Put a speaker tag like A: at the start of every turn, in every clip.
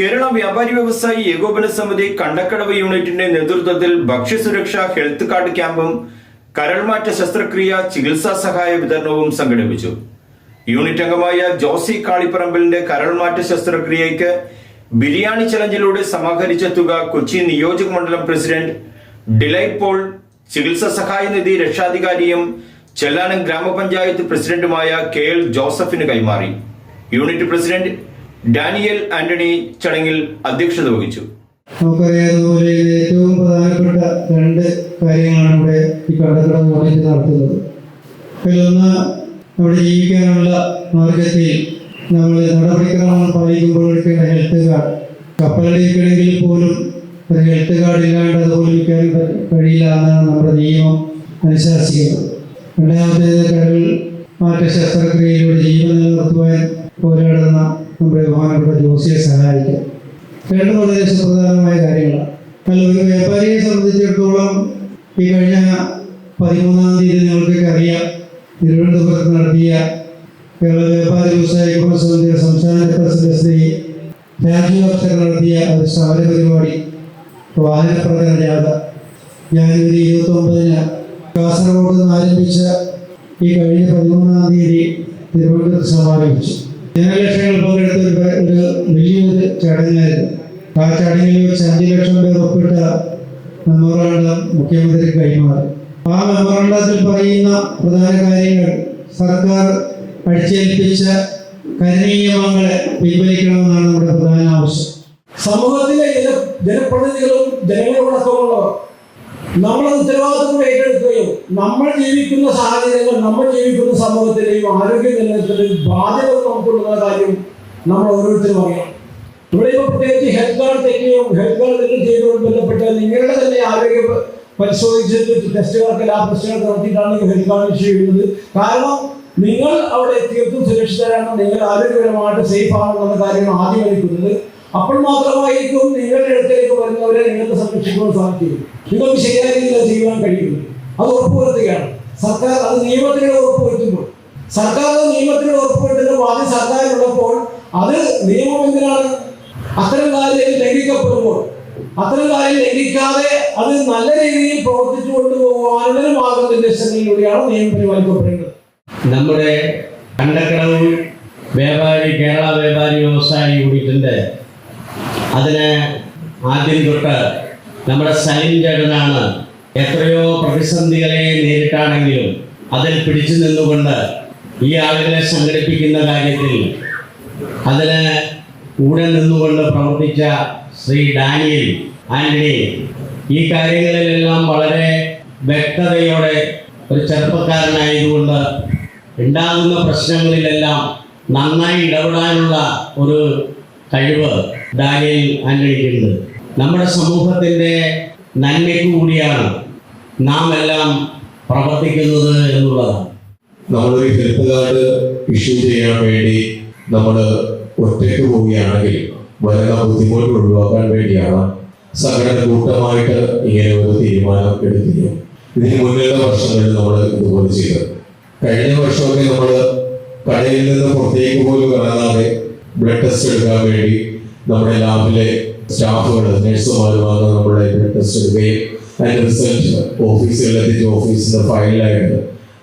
A: കേരള വ്യാപാരി വ്യവസായി ഏകോപന സമിതി കണ്ടക്കടവ് യൂണിറ്റിന്റെ നേതൃത്വത്തിൽ ഭക്ഷ്യസുരക്ഷ ഹെൽത്ത് കാർഡ് ക്യാമ്പും കരൾമാറ്റ ശസ്ത്രക്രിയ ചികിത്സാ സഹായ വിതരണവും സംഘടിപ്പിച്ചു. യൂണിറ്റ് അംഗമായ ജോസി കാളിപ്പറമ്പിലിന്റെ കരൾമാറ്റ ശസ്ത്രക്രിയയ്ക്ക് ബിരിയാണി ചലഞ്ചിലൂടെ സമാഹരിച്ച തുക കൊച്ചി നിയോജക മണ്ഡലം പ്രസിഡന്റ് ഡിലൈറ്റ് പോൾ ചികിത്സാ സഹായ നിധി രക്ഷാധികാരിയും ചെല്ലാനം ഗ്രാമപഞ്ചായത്ത് പ്രസിഡന്റുമായ കെ എൽ ജോസഫിന് കൈമാറി. യൂണിറ്റ് പ്രസിഡന്റ് ഡാനിയൽ ആന്റണി ചടങ്ങിൽ അധ്യക്ഷത വഹിച്ചു.
B: നമുക്കറിയാവുന്നതുപോലെ ഏറ്റവും പ്രധാനപ്പെട്ട രണ്ട് കാര്യങ്ങളാണ് ഇവിടെ ഈ കടക്കട യൂണിറ്റ് നടത്തുന്നത്. അതിലൊന്ന് നമ്മുടെ ജീവിക്കാനുള്ള മാർഗത്തിൽ നമ്മൾ നടപടിക്രമം പാലിക്കുമ്പോൾ എടുക്കേണ്ട ഹെൽത്ത് കാർഡ് കപ്പലടിക്കണമെങ്കിൽ പോലും ഒരു ഹെൽത്ത് കാർഡ് ഇല്ലാണ്ട് അത് പോലിക്കാൻ കഴിയില്ല എന്നാണ് നമ്മുടെ നിയമം അനുശാസിക്കുന്നത്. രണ്ടാമത്തേത് കടൽ മാറ്റ ശസ്ത്രക്രിയയിലൂടെ ജീവൻ നിലനിർത്തുവാൻ പോരാടുന്ന നമ്മുടെ ബഹുമാനപ്പെട്ട ജോസിയെ സഹായിക്കും. രണ്ട് വളരെ സുപ്രധാനമായ കാര്യങ്ങളാണ്. അല്ല ഒരു വ്യാപാരിയെ സംബന്ധിച്ചിടത്തോളം ഈ കഴിഞ്ഞ പതിമൂന്നാം തീയതി നിങ്ങൾക്കൊക്കെ അറിയാം തിരുവനന്തപുരത്ത് നടത്തിയ കേരള വ്യാപാരി വ്യവസായ സംബന്ധിച്ച സംസ്ഥാന പ്രസിഡന്റ് ശ്രീ രാജീവ് അക്ഷർ നടത്തിയ ഒരു സമര പരിപാടി വാഹനപ്രകടന ജാഥ. ജാനുവരി ഇരുപത്തി ഒമ്പതിന് കാസർഗോഡ് നിന്ന് ആരംഭിച്ച ഈ കഴിഞ്ഞ പതിമൂന്നാം തീയതി തിരുവനന്തപുരത്ത് സമാപിച്ചു. ജനലക്ഷങ്ങൾ പങ്കെടുത്ത ഒരു വലിയൊരു ചടങ്ങായിരുന്നു. ആ ചടങ്ങിൽ വെച്ച് അഞ്ചു ലക്ഷം പേർ ഒപ്പിട്ട മെമ്മോറാണ്ടം മുഖ്യമന്ത്രിക്ക് കൈമാറി. ആ മെമ്മോറാണ്ടത്തിൽ പറയുന്ന പ്രധാന കാര്യങ്ങൾ സർക്കാർ അടിച്ചേൽപ്പിച്ച കരനീയമങ്ങളെ പിൻവലിക്കണമെന്നാണ് നമ്മുടെ പ്രധാന ആവശ്യം.
C: സമൂഹത്തിലെ ജനപ്രതിനിധികളും ജനങ്ങളോടൊപ്പമുള്ളവർ നമ്മളത് ഉത്തരവാദിത്വം ഏറ്റെടുക്കുകയും നമ്മൾ ജീവിക്കുന്ന സാഹചര്യങ്ങൾ നമ്മൾ ജീവിക്കുന്ന സമൂഹത്തിലെയും ആരോഗ്യ നിലനിർത്തുന്നതിൽ ബാധ്യത നമുക്കുള്ള കാര്യം നമ്മൾ ഓരോരുത്തരും അറിയണം. ഇവിടെ ഇപ്പോൾ പ്രത്യേകിച്ച് ഹെൽത്ത് കാർഡ് തെറ്റിയും ഹെൽത്ത് കാർഡ് നിങ്ങൾ ചെയ്തുകൊണ്ട് ബന്ധപ്പെട്ട് നിങ്ങളുടെ തന്നെ ആരോഗ്യ പരിശോധിച്ചിട്ട് ടെസ്റ്റുകളൊക്കെ ലാബ് ടെസ്റ്റുകൾ നടത്തിയിട്ടാണ് ഹെൽത്ത് കാർഡ് ചെയ്യുന്നത്. കാരണം നിങ്ങൾ അവിടെ തീർത്തും സുരക്ഷിതരാണ് നിങ്ങൾ ആരോഗ്യപരമായിട്ട് സേഫ് ആണെന്നുള്ള കാര്യം ആദ്യം അറിയിക്കുന്നത്. അപ്പോൾ മാത്രമായിരിക്കും നിങ്ങളുടെ നിങ്ങൾക്ക് സംരക്ഷിക്കുവാൻ സാധിക്കും നിങ്ങൾക്ക് ശരിയായ രീതിയിൽ ചെയ്യുവാൻ കഴിയുന്നു അത് ഉറപ്പുവരുത്തുകയാണ് സർക്കാർ അത് നിയമത്തിലൂടെ ഉറപ്പുവരുത്തുമ്പോൾ സർക്കാർ അത് നിയമത്തിലൂടെ ഉറപ്പുവരുത്തുമ്പോൾ ആദ്യം സർക്കാരിലുള്ളപ്പോൾ അത് നിയമം എന്തിനാണ്? അത്തരം കാര്യം ലംഘിക്കപ്പെടുമ്പോൾ അത്തരം കാര്യം ലംഘിക്കാതെ അത് നല്ല രീതിയിൽ പ്രവർത്തിച്ചു കൊണ്ടുപോകാനുള്ള മാർഗനിർദ്ദേശങ്ങളിലൂടെയാണ് നിയമം പരിപാലിക്കപ്പെടേണ്ടത്
D: നമ്മുടെ കണ്ടക്കടവ് വ്യാപാരി കേരള വ്യാപാരി വ്യവസായി യൂണിറ്റിന്റെ അതിന് ആദ്യം തൊട്ട് നമ്മുടെ സലിം ചേട്ടനാണ് എത്രയോ പ്രതിസന്ധികളെ നേരിട്ടാണെങ്കിലും അതിൽ പിടിച്ചു നിന്നുകൊണ്ട് ഈ ആളുകളെ സംഘടിപ്പിക്കുന്ന കാര്യത്തിൽ അതിന് കൂടെ നിന്നുകൊണ്ട് പ്രവർത്തിച്ച ശ്രീ ഡാനിയൽ ആന്റണി ഈ കാര്യങ്ങളിലെല്ലാം വളരെ വ്യക്തതയോടെ ഒരു ചെറുപ്പക്കാരനായതുകൊണ്ട് ഉണ്ടാകുന്ന പ്രശ്നങ്ങളിലെല്ലാം നന്നായി ഇടപെടാനുള്ള ഒരു കഴിവ് ഡാനിയൽ ആന്റണിക്കുണ്ട്. നമ്മുടെ സമൂഹത്തിന്റെ നന്മയ്ക്ക് കൂടിയാണ് നാം എല്ലാം പ്രവർത്തിക്കുന്നത് എന്നുള്ളതാണ്.
E: നമ്മളൊരു ഹെൽത്ത് കാർഡ് ഇഷ്യൂ ചെയ്യാൻ വേണ്ടി നമ്മൾ ഒറ്റയ്ക്ക് പോവുകയാണെങ്കിൽ വരുന്ന ബുദ്ധിമുട്ട് ഒഴിവാക്കാൻ വേണ്ടിയാണ് സംഘടന കൂട്ടമായിട്ട് ഇങ്ങനെ ഒരു തീരുമാനം എടുക്കുകയും ഇതിന് മുന്നിലുള്ള വർഷങ്ങളിൽ നമ്മൾ ഇതുപോലെ ചെയ്തത്. കഴിഞ്ഞ വർഷമൊക്കെ നമ്മൾ കടയിൽ നിന്ന് പുറത്തേക്ക് പോലും ഇറങ്ങാതെ ബ്ലഡ് ടെസ്റ്റ് എടുക്കാൻ വേണ്ടി നമ്മുടെ ലാബിലെ സ്റ്റാഫുകൾ നഴ്സുമാരുമാണ് നമ്മുടെ ബ്ലഡ് ടെസ്റ്റ് എടുക്കുകയും അതിന്റെ റിസൾട്ട് ഓഫീസുകളിലെത്തിച്ച് ഓഫീസിന്റെ ഫയലിലായിട്ട്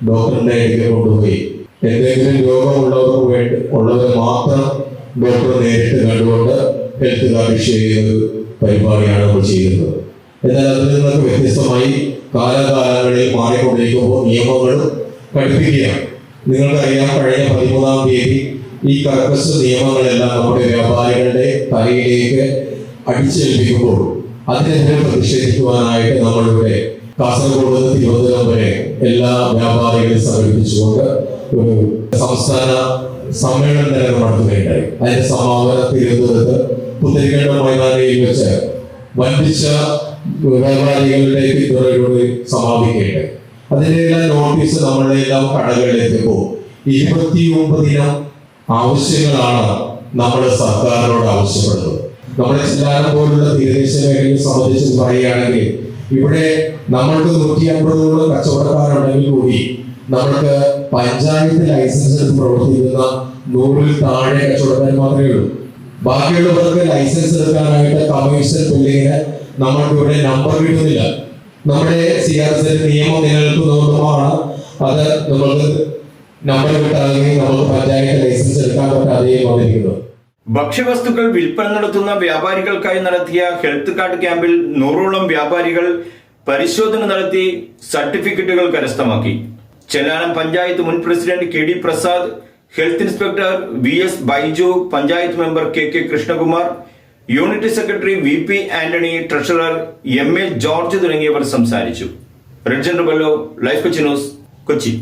E: ഡോക്ടറിന്റെ ഇടയ്ക്ക് കൊണ്ടുപോയി. എന്തെങ്കിലും രോഗമുള്ളവർക്ക് വേണ്ടി ഉള്ളവരെ മാത്രം ഡോക്ടർ നേരിട്ട് കണ്ടുകൊണ്ട് ഹെൽത്ത് കാർഡ് ഇഷ്യൂ ചെയ്യുന്ന ഒരു പരിപാടിയാണ് നമ്മൾ ചെയ്യുന്നത്. എന്നാൽ അതിൽ നിന്നൊക്കെ വ്യത്യസ്തമായി കാലകാലങ്ങളിൽ മാറിക്കൊണ്ടിരിക്കുമ്പോൾ നിയമങ്ങളും പഠിപ്പിക്കുകയാണ്. നിങ്ങൾക്കറിയാം കഴിഞ്ഞ പതിമൂന്നാം തീയതി ഈ കർക്കശ നിയമങ്ങളെല്ലാം നമ്മുടെ വ്യാപാരികളുടെ തലയിലേക്ക് അടിച്ചേൽപ്പിക്കുമ്പോൾ അതിനെതിരെ പ്രതിഷേധിക്കുവാനായിട്ട് നമ്മളിവിടെ കാസർഗോഡ് തിരുവനന്തപുരം വരെ എല്ലാ വ്യാപാരികളെ സംഘടിപ്പിച്ചുകൊണ്ട് ഒരു സംസ്ഥാന സമ്മേളനം തന്നെ നടത്തുകയുണ്ടായി. അതിന്റെ സമാപന തിരുവനന്തപുരത്ത് പുത്തരിക്കണ്ട മൈതാനിയിൽ വെച്ച് വൻപിച്ച വ്യാപാരികളുടെ പിന്തുണയോട് സമാപിക്കുകയുണ്ടായി. അതിന്റെ എല്ലാം നോട്ടീസ് നമ്മളുടെ എല്ലാം കടകളിൽ എത്തിയപ്പോൾ ഇരുപത്തി ഒമ്പതിനം ആവശ്യങ്ങളാണ് നമ്മുടെ സർക്കാരിനോട് ആവശ്യപ്പെടുന്നത്. നമ്മുടെ ചില്ലാനം പോലുള്ള തീരദേശ മേഖലയെ സംബന്ധിച്ച് പറയുകയാണെങ്കിൽ ഇവിടെ നമ്മൾക്ക് നൂറ്റി അമ്പതോളം കച്ചവടക്കാരുണ്ടെങ്കിൽ കൂടി നമ്മൾക്ക് പഞ്ചായത്ത് ലൈസൻസ് എടുത്ത് പ്രവർത്തിക്കുന്ന നൂറിൽ താഴെ കച്ചവടക്കാർ മാത്രമേ ഉള്ളൂ. ബാക്കിയുള്ളവർക്ക് ലൈസൻസ് എടുക്കാനായിട്ട് കമ്മീഷൻ ബിൽഡിങ്ങിന് നമ്മൾക്ക് ഇവിടെ നമ്പർ കിട്ടുന്നില്ല. നമ്മുടെ സി ആർ എസ് നിയമം നിലനിൽക്കുന്നതുകൊണ്ടുമാണ് അത് നമ്മൾക്ക് നമ്പർ കിട്ടാതെയും നമുക്ക് പഞ്ചായത്ത് ലൈസൻസ് എടുക്കാൻ പറ്റാതെയും വന്നിരിക്കുന്നത്.
A: ഭക്ഷ്യവസ്തുക്കൾ വിൽപ്പന നടത്തുന്ന വ്യാപാരികൾക്കായി നടത്തിയ ഹെൽത്ത് കാർഡ് ക്യാമ്പിൽ നൂറോളം വ്യാപാരികൾ പരിശോധന നടത്തി സർട്ടിഫിക്കറ്റുകൾ കരസ്ഥമാക്കി. ചെല്ലാനം പഞ്ചായത്ത് മുൻ president K D Prasad health inspector V S Baiju panchayat member K K Krishnakumar unit secretary V P Antony treasurer M A George തുടങ്ങിയവർ സംസാരിച്ചു. റെഡ് ജനറൽ ബല്ലോ ലൈഫ് കൊച്ചി ന്യൂസ് കൊച്ചി.